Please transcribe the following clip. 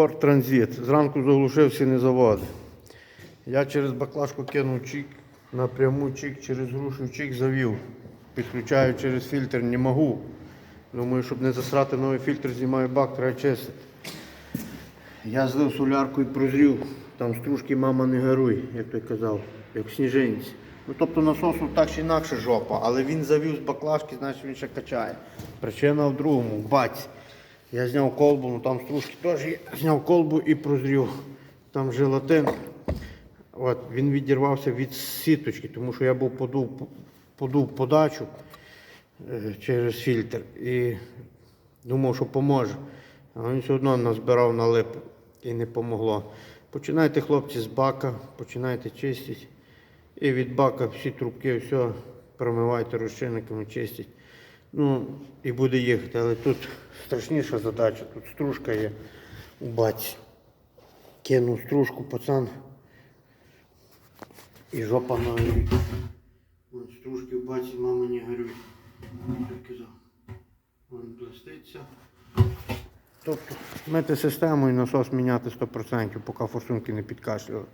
Форд Транзит. Зранку заглушився, не заводить. Я через баклажку кинув чик, напряму чик, через грушу чик завів. Підключаю через фільтр, не можу. Думаю, щоб не засрати новий фільтр, знімаю бак, треба чистити. Я злив солярку і прозрів. Там стружки мама не гаруй, як той казав, як сніжинці. Ну тобто насосу так чи інакше жопа, але він завів з баклажки, значить він ще качає. Причина в другому, баці. Я зняв колбу, ну там стружки теж є. Зняв колбу і прозрів. Там желатин. От, він відірвався від сіточки, тому що я був подув, подув подачу е, через фільтр і думав, що поможе. А він все одно назбирав на лип і не помогло. Починайте, хлопці, з бака, починайте чистити. І від бака всі трубки, все промивайте розчинниками, чистіть. Ну, і буде їхати. Але тут страшніша задача, тут стружка є у баці. Кинув стружку, пацан. І жопа на. Вон стружки в баці, мама не горюй. Вон блиститься. Тобто мити систему і насос міняти 100%, поки форсунки не підкашлювали.